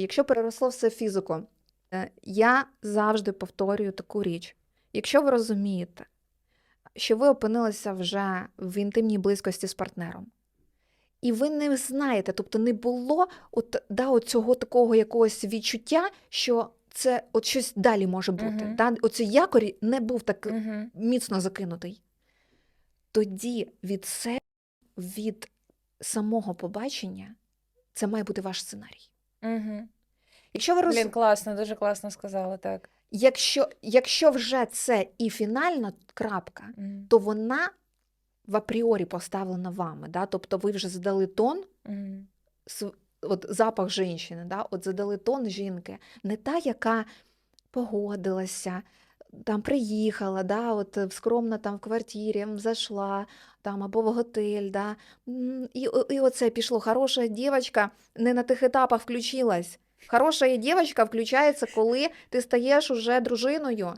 Якщо переросло все в фізику, е, я завжди повторюю таку річ. Якщо ви розумієте, що ви опинилися вже в інтимній близькості з партнером, і ви не знаєте, тобто не було от, да, от цього такого якогось відчуття, що це от щось далі може бути. Мгм. Да? Оцей якорь не був так Угу. міцно закинутий. Тоді від себе, від самого побачення, це має бути ваш сценарій. Угу. Якщо ви роз... Блін, класно, дуже класно сказала, так. якщо, якщо вже це і фінальна крапка, mm. то вона в апріорі поставлена вами. Да? Тобто ви вже задали тон, mm. от запах жінки, да? от задали тон жінки, не та, яка погодилася, там приїхала, да? от е, скромно там в квартирі зайшла, там або в готель, да? І, і оце пішло. Хороша дівчинка не на тих етапах включилась. Хороша дівчинка включається, коли ти стаєш уже дружиною.